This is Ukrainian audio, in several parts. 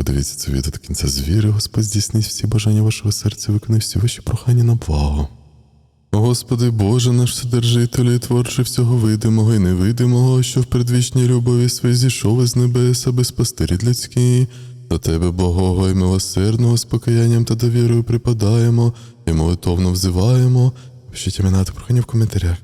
Бог дивіться це відео до кінця звіри, Господь здійснить всі бажання вашого серця, виконай всі ваші прохання на благо. Господи Боже наш Вседержителю і творче всього видимого і невидимого, що в предвічній любові своїй зійшов із небес, аби спасти людський. До Тебе, Богого і милосердного, з покаянням та довірою припадаємо і молитовно взиваємо. Пишіть імена та прохання в коментарях.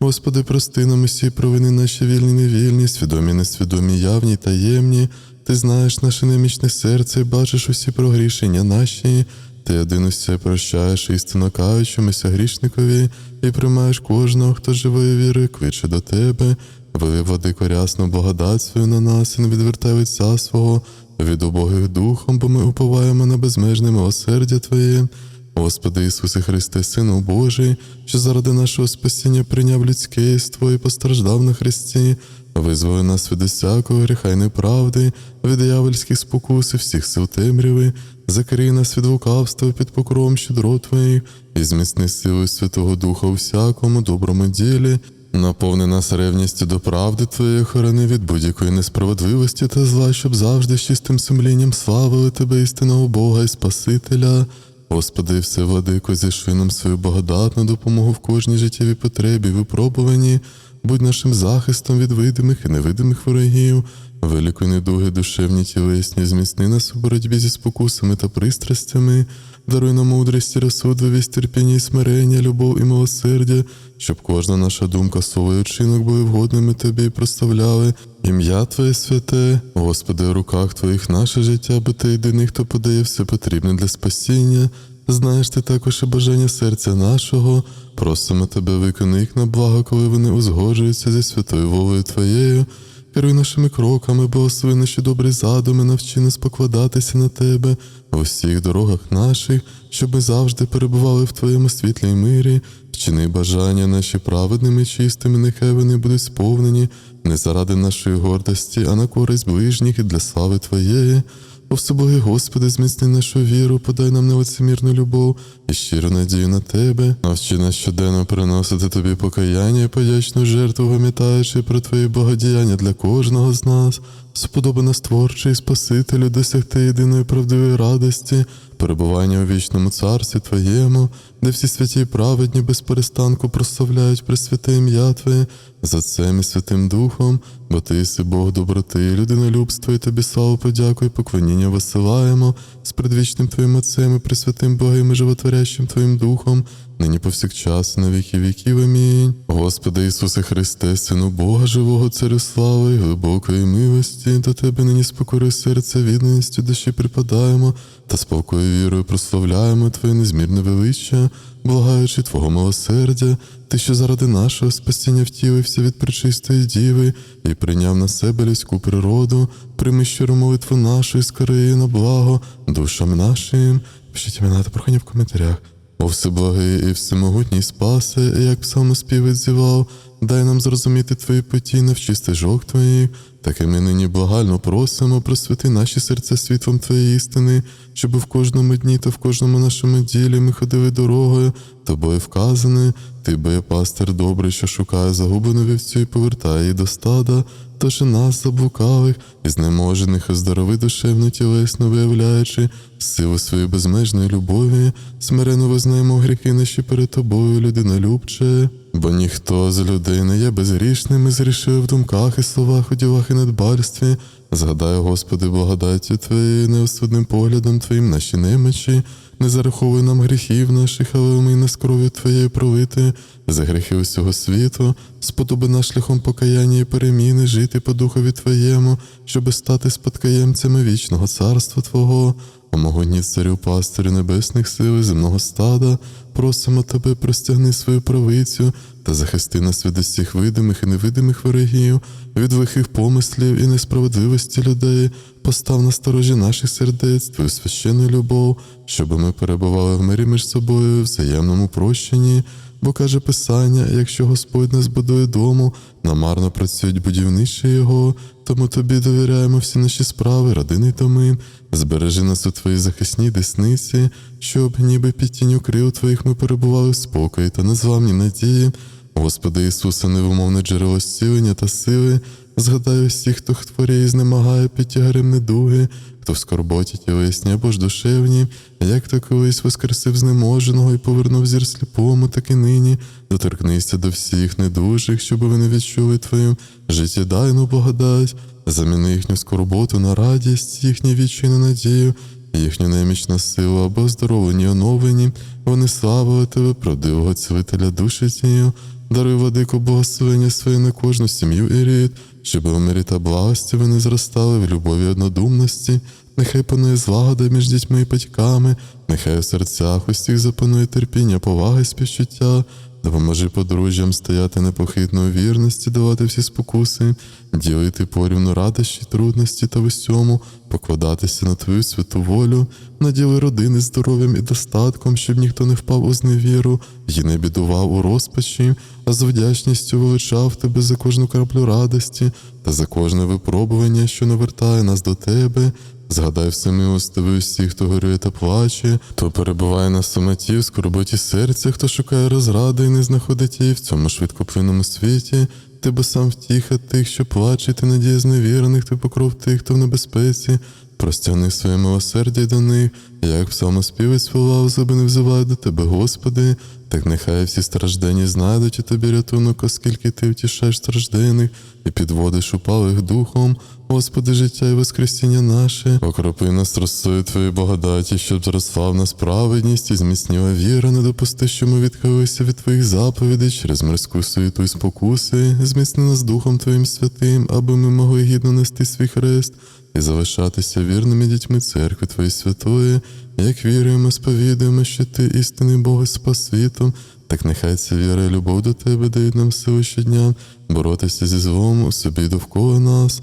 Господи, прости нам усі провини наші вільні, невільні, свідомі, несвідомі, явні, таємні. Ти знаєш наше немічне серце, і бачиш усі прогрішення наші. Ти один усе прощаєш істинно каючимося грішникові, і приймаєш кожного, хто живої віри, квиче до тебе. Виводи корясну благодать свою на нас і не відвертай лиця свого від убогих духом, бо ми уповаємо на безмежне милосердя Твоє. Господи Ісусе Христе, Сину Божий, що заради нашого спасіння прийняв людське єство і постраждав на Христі, визволи нас від усякого гріха й неправди, від диявольських спокус і всіх сил темряви, закрий нас від лукавства під покровом щедро Твоїх, і зміцни силою Святого Духа у всякому доброму ділі, Наповни нас ревністю до правди Твоєї, хорони від будь-якої несправедливості та зла, щоб завжди з чистим сумлінням славили Тебе, істинного Бога і Спасителя. Господи, все владико, зішли нам свою благодатну допомогу в кожній життєвій потребі, випробуванні, будь нашим захистом від видимих і невидимих ворогів, великої недуги душевні тілесні, зміцни нас у боротьбі зі спокусами та пристрастями, даруй нам мудрість розсудливість, терпіння і смирення, любов і милосердя, щоб кожна наша думка, слово і учинок були вгодними Тобі і прославляли. Ім'я Твоє святе, Господи, в руках Твоїх наше життя, бо Ти єдиний, хто подає все потрібне для спасіння. Знаєш ти також і бажання серця нашого, просимо Тебе, виконай їх на благо, коли вони узгоджуються зі святою волею Твоєю. Керуй нашими кроками, благослови наші добрі задуми, навчи нас покладатися на Тебе в усіх дорогах наших, щоб ми завжди перебували в Твоєму світлі й мирі, вчини бажання наші праведними і чистими, нехай вони будуть сповнені не заради нашої гордості, а на користь ближніх і для слави Твоєї. О Господи, зміцни нашу віру, подай нам нелицемірну любов і щиру надію на Тебе. Навчи нас щоденно приносити Тобі покаяння і подячну жертву, пам'ятаючи про Твої благодіяння для кожного з нас. Сподоби нас творчий Спасителю, досягти єдиної правдивої радості, перебування у вічному царстві Твоєму, де всі святі й праведні без перестанку прославляють пресвяте ім'я Твоє за Отцем і Святим Духом, бо Ти єси Бог доброти, і людинолюбство, і Тобі славу, подяку і поклоніння висилаємо з предвічним Твоїм Отцем і Пресвятим Богом і животворящим Твоїм Духом, нині повсякчас, на віки віків. Амінь. Господи Ісусе Христе, Сину Бога, живого Царю слави, глибокої милості, до Тебе нині спокори серця, відданістю душі припадаємо, та спокою вірою прославляємо Твоє незмірне величчя, благаючи Твого милосердя, Ти, що заради нашого спасіння втілився від пречистої діви і прийняв на себе людську природу, прийми щиру молитву нашу і скори на благо душам нашим. Пишіть імена та прохання в коментарях. О всеблагий і всемогутній спасе, як псалмоспівець зівав, дай нам зрозуміти твої путі, навчи стежок твоїх, таки ми нині благально просимо, просвіти наші серця світлом твоєї істини, щоб в кожному дні та в кожному нашому ділі ми ходили дорогою, тобою вказане, ти бо є пастир добрий, що шукає загублену вівцю і повертає її до стада, тож і нас, заблукалих, і знеможених, оздорови душевно тілесно виявляючи силу своєї безмежної любові, смирено визнаємо гріхи наші перед тобою, людинолюбче. Бо ніхто з людей не є безгрішним і зрішив в думках і словах, у ділах і недбальстві. Згадай, Господи, благодаттю Твоєю, неосудним поглядом Твоїм наші немочі, не зараховуй нам гріхів наших, але умий нас кров'ю Твоєю пролити, за гріхи усього світу, сподоби нас шляхом покаяння і переміни жити по духові Твоєму, щоби стати спадкоємцями вічного царства Твого. О царю пастирю небесних сил і земного стада, просимо тебе, простягни свою правицю та захисти нас від усіх видимих і невидимих ворогів, від лихих помислів і несправедливості людей, постав на сторожі наших сердець, твою священну любов, щоб ми перебували в мирі між собою, взаємному прощенні. Бо каже Писання, якщо Господь не збудує дому, намарно працюють будівничі його, тому тобі довіряємо всі наші справи, родини томи, збережи нас у твоїй захисній десниці, щоб ніби під тінню крил твоїх ми перебували в спокої та незламні надії. Господи Ісусе, невимовне джерело зцілення та сили, Згадай усіх, хто хворіє і знемагає під тягарем недуги, хто в скорботі тілесні або ж душевні, як то колись воскресив знеможеного і повернув зір сліпому, так і нині. Доторкнися до всіх недужих, щоб вони відчули твою життєдайну благодать, заміни їхню скорботу на радість, їхню відчину надію, їхню неміч на силу або оздоровлені, оновлені, вони славили тебе, правдивого цілителя душі тію, даруй владику благословення своє на кожну сім'ю і рід, щоб у мирі та благості вони зростали в любові однодумності, нехай панує злагода між дітьми і батьками, нехай у серцях усіх запанує терпіння, повага і співчуття. Допоможи подружжям стояти непохитно у вірності, давати всі спокуси, ділити порівну радощі, трудності та в усьому, покладатися на твою святу волю, наділи родини здоров'ям і достатком, щоб ніхто не впав у зневіру і не бідував у розпачі, а з вдячністю величав тебе за кожну краплю радості та за кожне випробування, що навертає нас до тебе. Згадай всемилостивий усіх, хто горює та плаче, хто перебуває на самоті, в скорботі серця, хто шукає розради і не знаходить її в цьому швидкоплинному світі. Ти бо сам втіха тих, що плаче, ти надія зневірених, ти покров тих, хто в небезпеці. Простягни своє милосердя до них, як псалмоспівець волав, зуби не взивають до тебе, Господи, так нехай всі страждені знайдуть у тобі рятунок, оскільки ти втішаєш страждених і підводиш упалих духом. Господи, життя і воскресіння наше, окропи нас росою Твоєї благодаті, щоб зросла в нас праведність і зміцніла віра, не допусти, що ми відхилилися від Твоїх заповідей через мирську суєту і спокуси, зміцни нас Духом Твоїм святим, аби ми могли гідно нести свій хрест і залишатися вірними дітьми церкви Твоєї святої, як віруємо, сповідуємо, що Ти істинний Бог і спас світом, так нехай ця віра і любов до Тебе дають нам силу щодня боротися зі злом у собі довкола нас.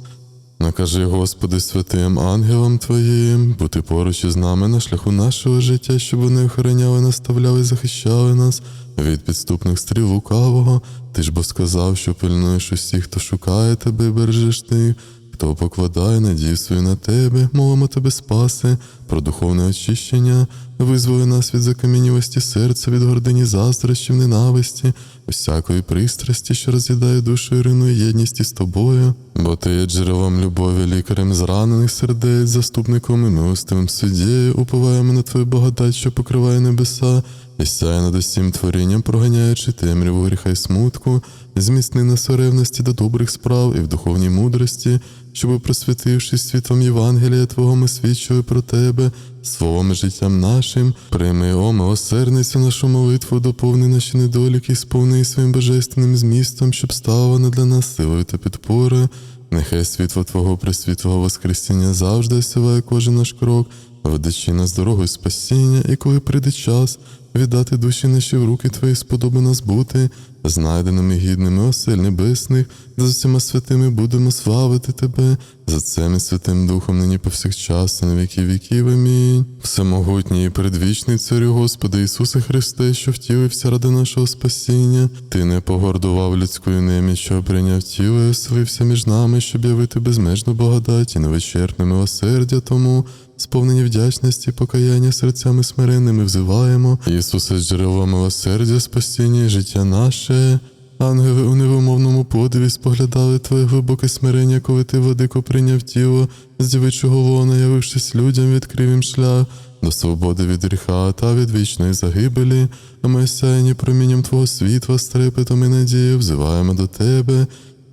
Накажи, Господи, святим ангелам Твоїм, бути поруч із нами на шляху нашого життя, щоб вони охороняли, наставляли захищали нас від підступних стріл лукавого. Ти ж бо сказав, що пильнуєш усіх, хто шукає тебе, і бережеш тих, хто покладає надію свою на тебе, молимо тебе спаси, про духовне очищення, визволи нас від закам'янілості серця, від гордині заздрощів, ненависті, всякої пристрасті, що роз'їдає душу і руйнує єдність із тобою. Бо ти є джерелом любові, лікарем зранених сердець, заступником і милостивим суддєю, уповаємо на твою благодать, що покриває небеса, і сяє над усім творінням, проганяючи темряву гріха й смутку, зміцни нас у ревності до добрих справ і в духовній мудрості, щоб, просвітившись світом Євангелія Твого, ми свідчили про Тебе, словом життям нашим, прийми, о, милосердницю нашу молитву, доповни наші недоліки, сповни своїм божественним змістом, щоб стала вона для нас силою та підпорою. Нехай світло Твого пресвітлого Воскресіння завжди осяває кожен наш крок, ведучи нас дорогою спасіння, і коли прийде час віддати душі наші в руки Твої, сподоби нас бути, знайденими гідними осель небесних, де з усіма святими будемо славити Тебе, за цим Святим Духом нині повсякчас, і на віки віків. Амінь. Всемогутній і предвічний Царю Господи Ісусе Христе, що втілився ради нашого спасіння, Ти не погордував людською неміч, що прийняв тіло і оселився між нами, щоб явити безмежну благодать і невичерпне милосердя тому, сповнені вдячності, покаяння серцями смиренними взиваємо. Ісусе, джерело милосердя, спасіння і життя наше. Ангели у невимовному подиві споглядали твоє глибоке смирення, коли ти владико прийняв тіло з дівичого лона, явившись людям, відкрив їм шлях до свободи від гріха та від вічної загибелі, ми сяйні промінням Твого світла, з трепетом і надією взиваємо до Тебе.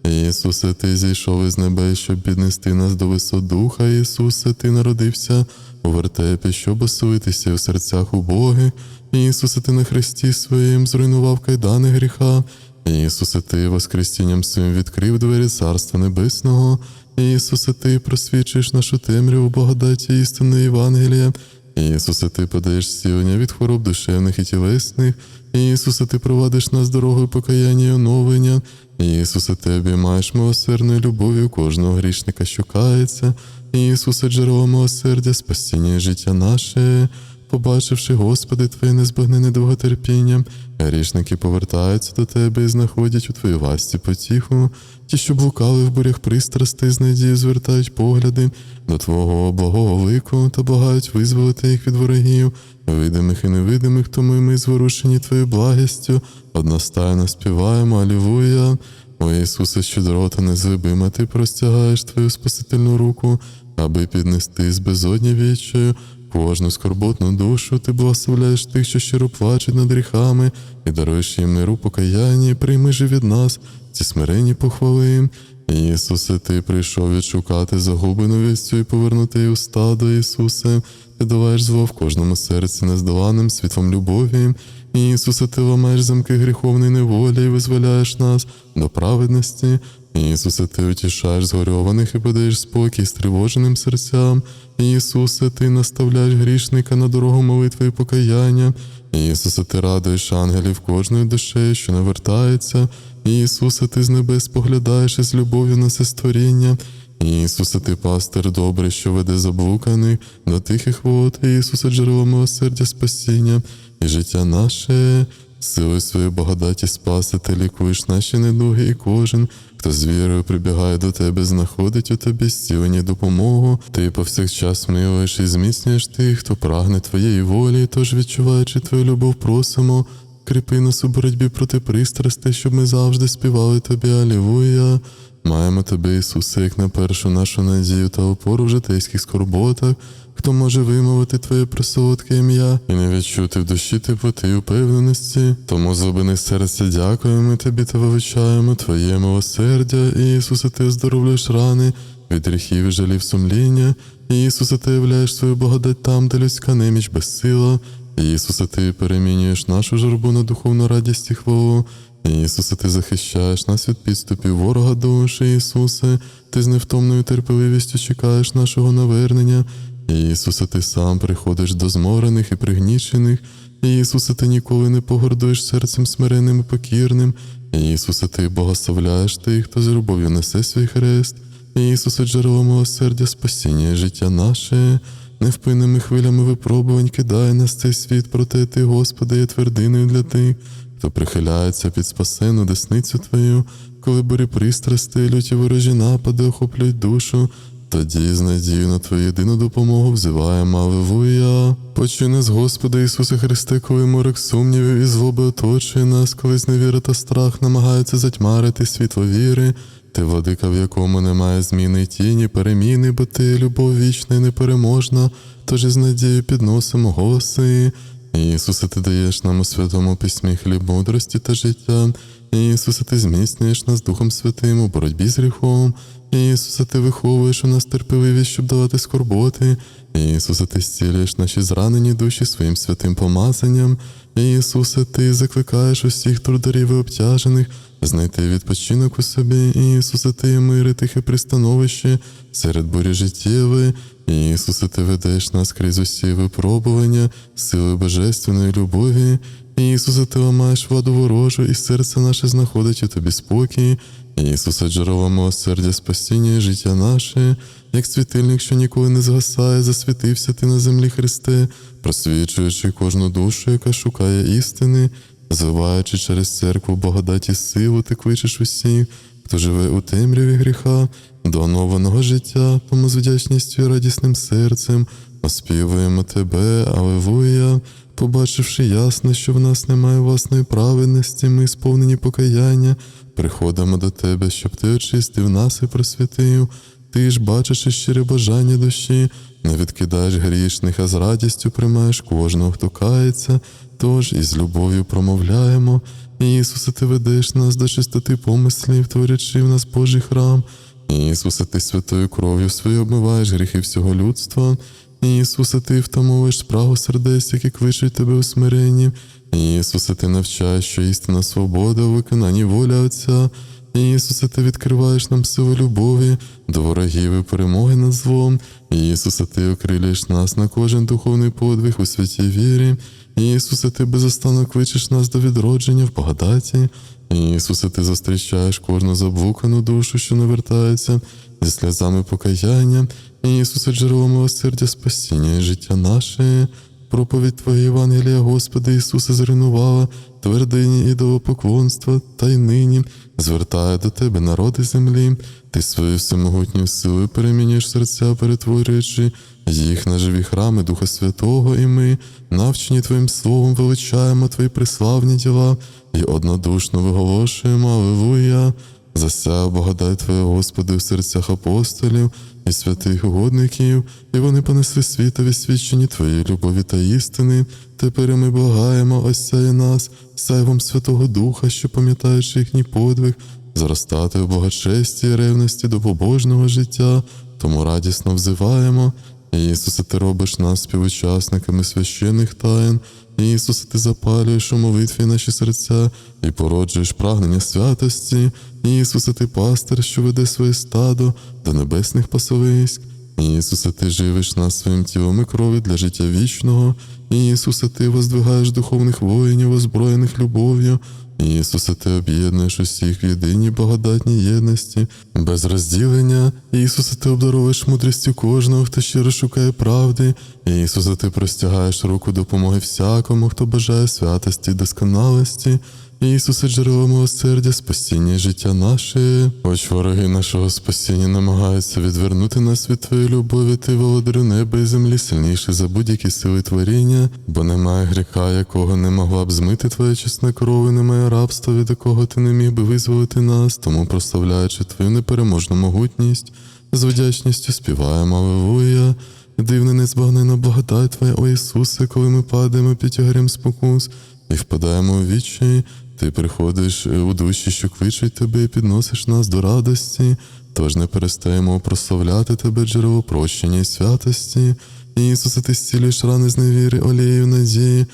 Ісусе, Ти зійшов із небес, щоб піднести нас до висот духа. Ісусе, Ти народився у вертепі, щоб оселитися в серцях убогих. Ісусе, Ти на хресті своїм зруйнував кайдани гріха. Ісусе, Ти воскресінням своїм відкрив двері Царства Небесного. Ісусе, Ти просвічуєш нашу темряву благодаті істинної Євангелія. Ісусе, Ти подаєш зцілення від хвороб душевних і тілесних. Ісусе, Ти провадиш нас дорогою покаяння і оновлення. Ісусе, Ти обіймаєш милосердною любов'ю кожного грішника, що кається. Ісусе, джерело милосердя, спасіння і життя наше. Побачивши, Господи, Твоє незбагнене довготерпіння, грішники повертаються до Тебе і знаходять у Твоїй ласті потіху. Ті, що блукали в бурях пристрастей, з надією звертають погляди до Твого благого лику та благають визволити їх від ворогів, видимих і невидимих, тому й ми зворушені Твоєю благістю, одностайно співаємо, Алілуя. О Ісусе, щедрота незгибима, ти простягаєш твою спасительну руку, аби піднести з безодні віччою кожну скорботну душу, ти благословляєш тих, що щиро плачуть над гріхами, і даруєш їм миру покаяння, і прийми же від нас ці смиренні похвали. Ісусе, ти прийшов відшукати загублену вістю і повернути її у стадо, Ісусе, ти долаєш зло в кожному серці нездоланним світлом любові. Ісусе, ти ламаєш замки гріховної неволі і визволяєш нас до праведності. Ісусе, ти утішаєш згорьованих і подаєш спокій стривоженим серцям. Ісусе, ти наставляєш грішника на дорогу молитви і покаяння. Ісусе, ти радуєш ангелів кожної душею, що навертається. Ісусе, ти з небес споглядаєш із любов'ю на все створіння. Ісусе, ти пастир добрий, що веде заблуканих до тихих вод. Ісусе, джерело милосердя спасіння і життя наше. Силою своєї благодаті спаси, ти лікуєш наші недуги, і кожен, хто з вірою прибігає до тебе, знаходить у тобі зцілення і допомогу. Ти повсякчас милуєш і зміцнюєш тих, хто прагне твоєї волі, тож відчуваючи твою любов, просимо. Кріпи нас у боротьбі проти пристрастей, щоб ми завжди співали тобі Алілуя. Маємо тебе, Ісусе, як на першу нашу надію та опору в житейських скорботах, хто може вимовити Твоє присолодке ім'я і не відчути в душі теплоти й упевненості. Тому з глибини серця дякуємо тобі та величаємо Твоє милосердя, Ісусе, ти оздоровлюєш рани від гріхів і жалів сумління. Ісусе, ти являєш свою благодать там, де людська неміч безсила. Ісусе, ти перемінюєш нашу журбу на духовну радість і хвалу. Ісусе, ти захищаєш нас від підступів ворога душі, Ісусе, ти з невтомною терпеливістю чекаєш нашого навернення. Ісусе, ти сам приходиш до зморених і пригнічених. Ісусе, ти ніколи не погордуєш серцем смиренним і покірним. Ісусе, ти благословляєш тих, хто з любов'ю несе свій хрест. Ісусе, джерело милосердя, спасіння і життя наше. Невпинними хвилями випробувань кидає нас цей світ, проте ти, Господи, є твердиною для тих, хто прихиляється під спасену десницю Твою, коли бурі пристрасти, люті ворожі напади охоплюють душу. Тоді з надією на Твою єдину допомогу взиваємо Аллилуйя. Почуй нас, Господи Ісусе Христе, коли морок сумнівів і злоби оточує нас, коли зневіра та страх намагаються затьмарити світло віри. Ти, владика, в якому немає зміни тіні, переміни, бо ти любов вічна і непереможна, тож із надією підносимо голоси. Ісусе, ти даєш нам у святому письмі хліб мудрості та життя. Ісусе, ти зміцнюєш нас Духом Святим у боротьбі з гріхом. Ісусе, ти виховуєш у нас терпеливість, щоб давати скорботи. Ісусе, ти зцілюєш наші зранені душі своїм святим помазанням. Ісусе, ти закликаєш усіх трударів і обтяжених знайти відпочинок у собі. Ісусе, ти є мир тихе пристановище серед бурі життєвої. Ісусе, ти ведеш нас крізь усі випробування, сили божественної любові. Ісусе, ти ламаєш воду ворожу, і серце наше знаходить у тобі спокій. Ісусе, джерело милосердя, спасіння і життя наше, як світильник, що ніколи не згасає, засвітився ти на землі Христе, просвічуючи кожну душу, яка шукає істини, зливаючи через церкву благодаті силу, ти кличеш усіх, хто живе у темряві гріха, до оновленого життя, тому з вдячністю і радісним серцем оспівуємо тебе, Алевуя. Побачивши ясно, що в нас немає власної праведності, ми сповнені покаяння, приходимо до тебе, щоб ти очистив нас і просвятив. Ти ж, бачиш щире бажання душі, не відкидаєш грішних, а з радістю приймаєш кожного, хто кається, тож із любов'ю промовляємо. Ісусе, ти ведеш нас до чистоти помислів, творячи в нас Божий храм. Ісусе, ти святою кров'ю своєю обмиваєш гріхи всього людства. Ісусе, ти втамовуєш спрагу сердець, які кличуть тебе у смиренні. Ісусе, ти навчаєш, що істина свобода у виконанні воля Отця. Ісусе, ти відкриваєш нам силу любові до ворогів і перемоги над злом. Ісусе, ти окрилюєш нас на кожен духовний подвиг у святій вірі. Ісусе, ти безостанно кличеш нас до відродження в благодаті. Ісусе, ти зустрічаєш кожну заблукану душу, що навертається зі сльозами покаяння. Ісусе, джерело милосердя, спасіння і життя наше. Проповідь Твоя Євангелія, Господи Ісусе, зруйнувала твердині ідолопоклонства, та й нині звертає до Тебе народи землі. Ти своєю всемогутньою силою перемінюєш серця, перетворюючи їх на живі храми Духа Святого, і ми, навчені Твоїм Словом, величаємо Твої приславні діла і однодушно виголошуємо Аллилуйя. Засяв благодать Твоя, Господи, в серцях апостолів і святих угодників, і вони понесли світові свідчені Твоєї любові та істини. Тепер ми благаємо, осяє нас, сяйвом Святого Духа, що пам'ятаючи їхній подвиг, зростати в благочесті і ревності до побожного життя, тому радісно взиваємо. Ісусе, ти робиш нас співучасниками священних таїн. Ісусе, ти запалюєш у молитві наші серця і породжуєш прагнення святості. Ісусе, ти пастир, що веде своє стадо до небесних пасовиськ. Ісусе, ти живиш нас своїм тілом і крові для життя вічного. Ісусе, ти воздвигаєш духовних воїнів, озброєних любов'ю. Ісусе, ти об'єднуєш усіх в єдиній благодатній єдності, без розділення. Ісусе, ти обдаровуєш мудрістю кожного, хто щиро шукає правди. Ісусе, ти простягаєш руку допомоги всякому, хто бажає святості і досконалості. Ісусе, джерело милосердя, спасіння життя наше. Хоч вороги нашого спасіння намагаються відвернути нас від Твоєї любові, ти володарю неба і землі сильніший за будь-які сили творіння, бо немає гріха, якого не могла б змити Твоя чесна кров, і немає рабства, від якого ти не міг би визволити нас, тому прославляючи Твою непереможну могутність, з вдячністю співаємо Аллилуйя. Дивна незбагнена благодать Твоя, о Ісусе, коли ми падаємо під тягарем спокус і впадаємо у відчай, ти приходиш у душі, що кличуть тебе, і підносиш нас до радості, тож не перестаємо прославляти тебе, джерело прощення і святості. Ісусе, ти зцілюєш рани з невіри, олією надії.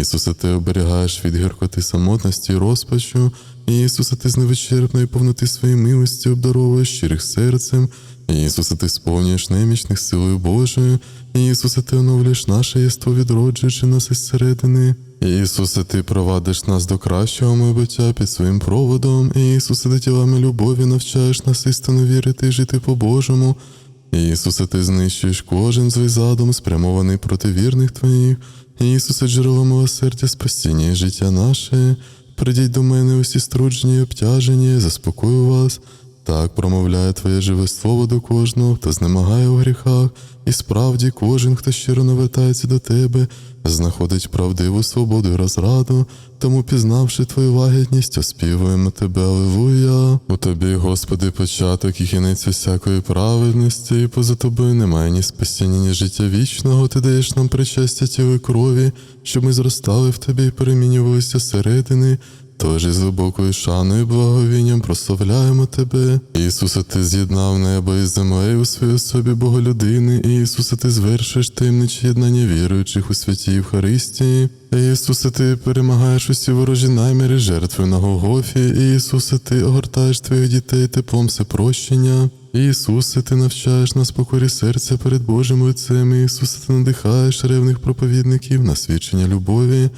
Ісусе, ти оберігаєш від гіркоти самотності і розпачу. Ісусе, ти з невичерпної повноти своєї милості обдаровуєш щирих серцем. Ісусе, ти сповнюєш немічних силою Божою. Ісусе, ти оновлюєш наше єство, відроджуючи нас із середини. Ісусе, ти провадиш нас до кращого майбуття під своїм проводом. Ісусе, ти тілами любові навчаєш нас істину вірити і жити по-божому. Ісусе, ти знищуєш кожен злий задум, спрямований проти вірних твоїх. Ісусе, джерело милосердя, спасіння і життя наше. Придіть до мене усі струджені й обтяжені, заспокою вас. Так промовляє Твоє живе слово до кожного, хто знемагає у гріхах, і справді кожен, хто щиро навертається до Тебе, знаходить правдиву свободу і розраду, тому, пізнавши Твою лагідність, оспівуємо Тебе, Аллилуйя. У Тобі, Господи, початок і кінець усякої праведності, і поза Тобою немає ні спасіння, ні життя вічного, Ти даєш нам причастя тіла і крові, щоб ми зростали в Тобі і перемінювалися середини. Тож із глибокою шаною і благовінням прославляємо Тебе. Ісусе, Ти з'єднав небо із землею у своїй особі Боголюдини. Ісусе, Ти звершиш таємниче єднання віруючих у святій Євхаристії. Ісусе, Ти перемагаєш усі ворожі наміри жертви на Голгофі. Ісусе, Ти огортаєш Твоїх дітей теплом всепрощення. Ісусе, Ти навчаєш нас покорі серця перед Божим лицем. Ісусе, Ти надихаєш ревних проповідників на свідчення любові.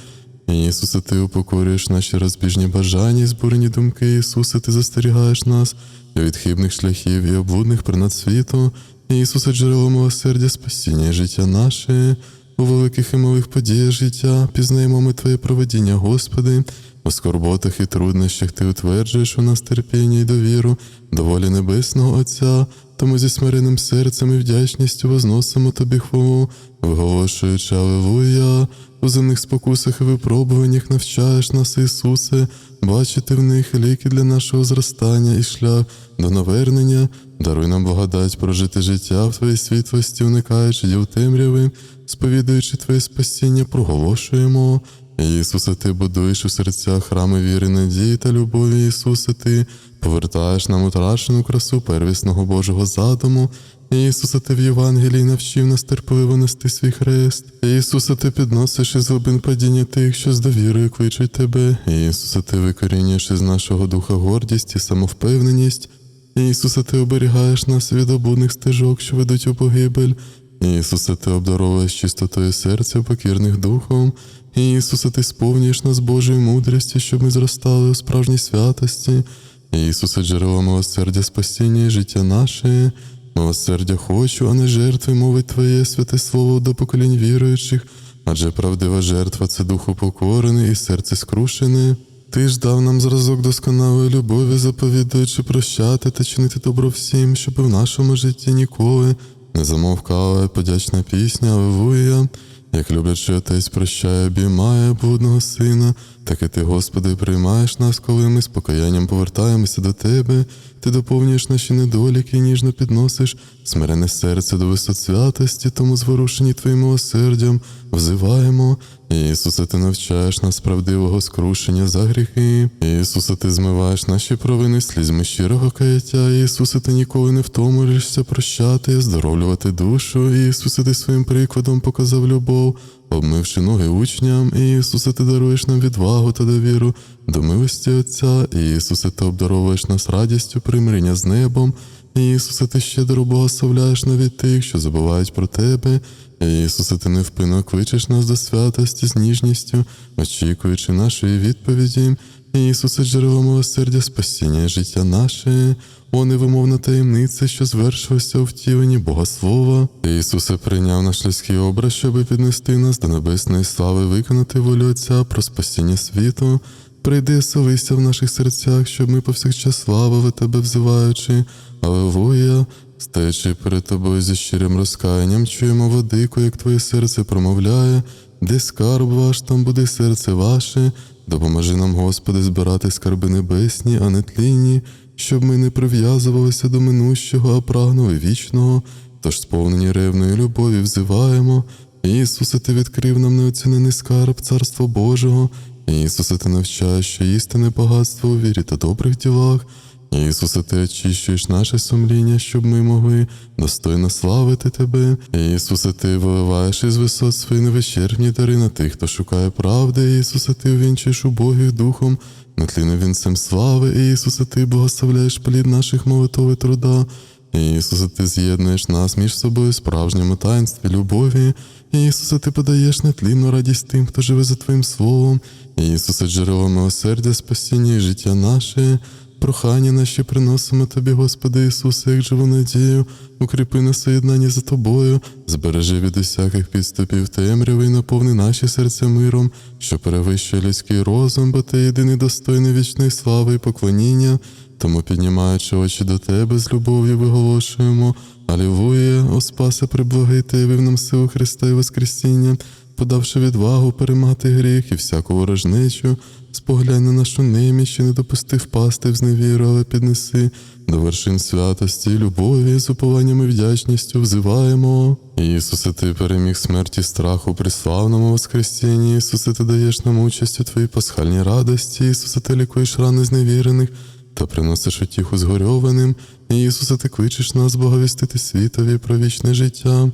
Ісусе, Ти упокорюєш наші розбіжні бажання і збурені думки. Ісусе, Ти застерігаєш нас від хибних шляхів і облудних принад світу. Ісусе, джерело милосердя, спасіння і життя наше. У великих і малих подіях життя пізнаємо ми Твоє проведіння, Господи. У скорботах і труднощах Ти утверджуєш у нас терпіння і довіру, до волі Небесного Отця, тому зі смиренним серцем і вдячністю возносимо Тобі хвалу, виголошуючи Аллилуйя. У земних спокусах і випробуваннях навчаєш нас, Ісусе, бачити в них ліки для нашого зростання і шлях до навернення, даруй нам благодать прожити життя в Твоїй світлості, уникаючи діл темряви, сповідуючи Твоє спасіння, проголошуємо. Ісусе, Ти будуєш у серцях храми віри, надії та любові, Ісусе, Ти повертаєш нам утрачену красу первісного Божого задуму. Ісусе, Ти в Євангелії навчив нас терпеливо нести свій хрест. Ісусе, Ти підносиш із глибин падіння тих, що з довірою кличуть Тебе. Ісусе, Ти викорінюєш із нашого духа гордість і самовпевненість. Ісусе, Ти оберігаєш нас від обудних стежок, що ведуть у погибель. Ісусе, Ти обдаровуєш чистотою серця покірних духом. Ісусе, Ти сповнюєш нас Божою мудрістю, щоб ми зростали у справжній святості. Ісусе, джерело милосердя, спасіння і життя наше. Милосердя хочу, а не жертви, мовить Твоє святе слово до поколінь віруючих, адже правдива жертва це дух упокорений і серце скрушене. Ти ж дав нам зразок досконалої любові, заповідуючи прощати та чинити добро всім, щоб в нашому житті ніколи не замовкала подячна пісня, Аллилуйя. Як люблячи отець прощає, обіймає блудного сина, так і ти, Господи, приймаєш нас, коли ми з покаянням повертаємося до Тебе. Ти доповнюєш наші недоліки, ніжно підносиш смирене серце до висот святості, тому зворушені Твоїм милосердям взиваємо. Ісусе, ти навчаєш нас правдивого скрушення за гріхи. Ісусе, ти змиваєш наші провини слізьми щирого каяття. Ісусе, ти ніколи не втомлюєшся прощати, оздоровлювати душу. Ісусе, ти своїм прикладом показав любов, обмивши ноги учням. Ісусе, ти даруєш нам відвагу та довіру до милості Отця. Ісусе, ти обдаровуєш нас радістю примирення з небом. Ісусе, ти щедро благословляєш навіть тих, що забувають про тебе. Ісусе, ти невпинно кличеш нас до святості з ніжністю, очікуючи нашої відповіді. Ісусе, джерело милосердя, спасіння життя наше, о невимовна таємниця, що звершилася у втіленні Бога Слова. Ісусе прийняв наш людський образ, щоби піднести нас до небесної слави, виконати волю Отця про спасіння світу. Прийди, оселися в наших серцях, щоб ми повсякчас славили тебе, взиваючи. Аллилуйя, Стаючи перед тобою зі щирим розкаянням, чуємо водику, як твоє серце промовляє, де скарб ваш, там буде серце ваше. Допоможи нам, Господи, збирати скарби небесні, а не тлінні, щоб ми не прив'язувалися до минущого, а прагнули вічного, тож сповнені ревної любові взиваємо. Ісусе, ти відкрив нам неоцінений скарб Царства Божого. Ісусе, ти навчаєш, що істинне багатство у вірі та добрих ділах. Ісусе, ти очищуєш наше сумління, щоб ми могли достойно славити Тебе. Ісусе, ти виливаєш із висот свої невичерпні дари на тих, хто шукає правди. Ісусе, ти увінчуєш убогих духом, натліним вінцем слави. Ісусе, ти благословляєш плід наших молитов і труда. Ісусе, ти з'єднуєш нас між собою в справжньому таїнстві любові. Ісусе, ти подаєш нетлінну радість тим, хто живе за Твоїм словом. Ісусе, джерело милосердя, спасіння і життя наше. Прохання наші приносимо Тобі, Господи Ісусе, як живу надію, укріпи на соєднанні за Тобою, збережи від усяких підступів темряви і наповни наші серця миром, що перевищує людський розум, бо Ти єдиний достойний вічної слави і поклоніння. Тому, піднімаючи очі до Тебе з любов'ю, виголошуємо. Алілуя, о спасе приблагий Ти, явив нам силу Христа і Воскресіння, подавши відвагу перемагати гріх і всяку ворожнечу, споглянь на нашу неміч і не допусти впасти в зневіру, але піднеси до вершин святості, любові, з упованням і вдячністю взиваємо. Ісусе, ти переміг смерті страху при славному Воскресінні. Ісусе, ти даєш нам участь у Твоїй пасхальній радості, Ісусе, ти лікуєш рани зневірених та приносиш утіху згорьованим. Ісусе, ти кличеш нас благовістити світові про вічне життя.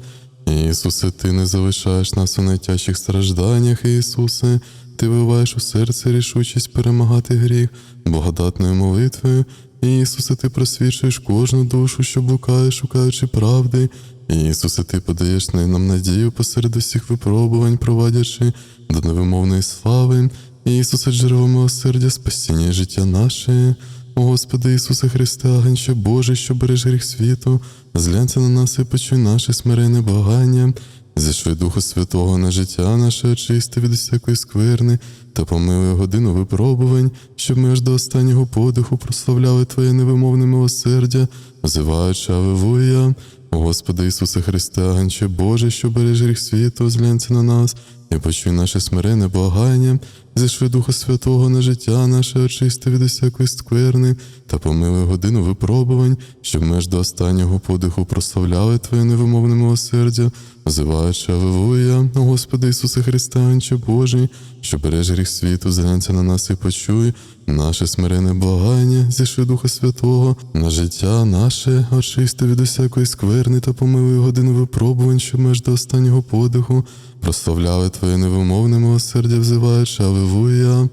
Ісусе, ти не залишаєш нас у найтяжчих стражданнях, Ісусе, ти виливаєш у серце рішучість перемагати гріх благодатною молитвою. Ісусе, ти просвічуєш кожну душу, що блукає, шукаючи правди. Ісусе, ти подаєш нам надію посеред усіх випробувань, провадячи до невимовної слави. Ісусе, джерело милосердя, спасіння життя наше. Господи Ісусе Христе, агенче Боже, що береш гріх світу, зглянься на нас і почуй наше смирене благання. Зійшли Духу Святого на життя наше, очисти від усякої скверни та помилуй годину випробувань, щоб ми аж до останнього подиху прославляли Твоє невимовне милосердя, взиваючи Аллилуйя. Господи Ісусе Христе, Ганче Боже, що береж гріх світу, зглянься на нас і почуй наше смирене благання, зійшли Духа Святого на життя наше, очисти від усякої скверни та помилуй годину випробувань, щоб ми аж до останнього подиху прославляли Твоє невимовне милосердя, взиваючи Аллилуйя, Господи Ісусе Христе, Анче Божий, що береш гріх світу, зглянься на нас і почуй наше смирене благання, зійшли Духа Святого на життя наше, очисти від усякої скверни та помилуй годину випробувань, щоб ми аж до останнього подиху прославляли Твоє невимовне милосердя, взиваючи Аллилуйя.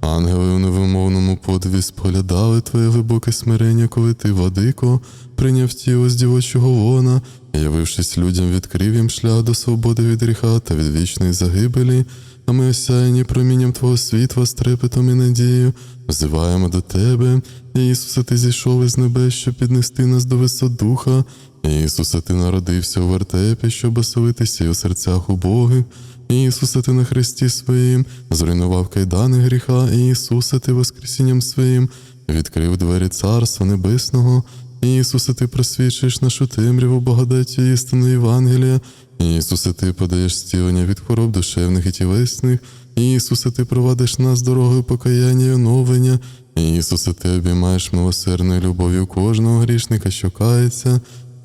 Ангели у невимовному подиві споглядали Твоє глибоке смирення, коли ти, владико, прийняв тіло з дівочого лона, і, явившись людям, відкрив їм шлях до свободи від гріха та від вічної загибелі, а ми осяяні промінням Твого світла з трепетом і надією, взиваємо до Тебе, Ісусе, Ти зійшов із небес, щоб піднести нас до висот духа. Ісусе, Ти народився у вертепі, щоб оселитися у серцях убогих. Ісусе, Ти на хресті своїм, зруйнував кайдани гріха, Ісусе, Ти воскресінням своїм, відкрив двері Царства Небесного. Ісусе, Ти просвічуєш нашу темряву, благодаті істини Євангелія. Ісусе, Ти подаєш зцілення від хвороб душевних і тілесних. Ісусе, Ти провадиш нас дорогою покаяння і оновлення. Ісусе, Ти обіймаєш милосердною любов'ю кожного грішника, що кається.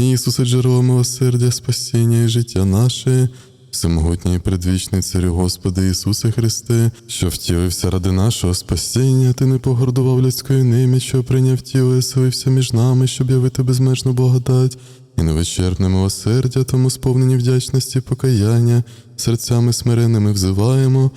Ісусе, джерело милосердя, спасіння і життя наше. Всемогутній предвічний Царю Господи Ісусе Христе, що втілився ради нашого спасіння, Ти не погордував людською ними, що прийняв тіло і селився між нами, щоб явити безмежну благодать і невичерпне милосердя, тому сповнені вдячності покаяння, серцями смиренними взиваємо.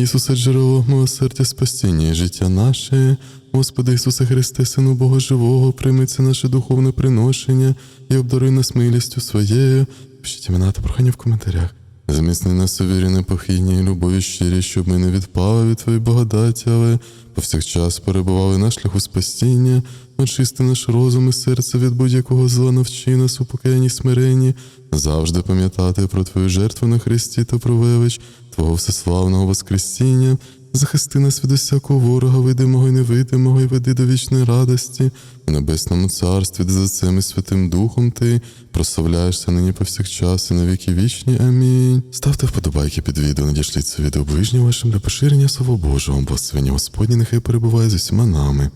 Ісусе, джерело милосердя, спасіння і життя наше, Господи Ісусе Христе, Сину Бога Живого, прийми це наше духовне приношення і обдаруй нас милістю своєю. Пишіть імена та прохання в коментарях. Зміцни нас у вірі непохідній любові щирі, щоб ми не відпали від Твоєї благодаті, але повсякчас перебували на шляху спасіння, очисти наш розум і серце від будь-якого зла, навчи нас у покаянні смиренні, завжди пам'ятати про Твою жертву на Христі та про велич Твого всеславного Воскресіння, захисти нас від усякого ворога, видимого і невидимого, і веди до вічної радості, в небесному царстві, де за цим і Святим Духом Ти прославляєшся нині повсякчас і на віки вічні. Амінь. Ставте вподобайки під відео, надішліть це відео ближнім вашим для поширення Слова Божого, благословення Господні нехай перебуває з усіма нами.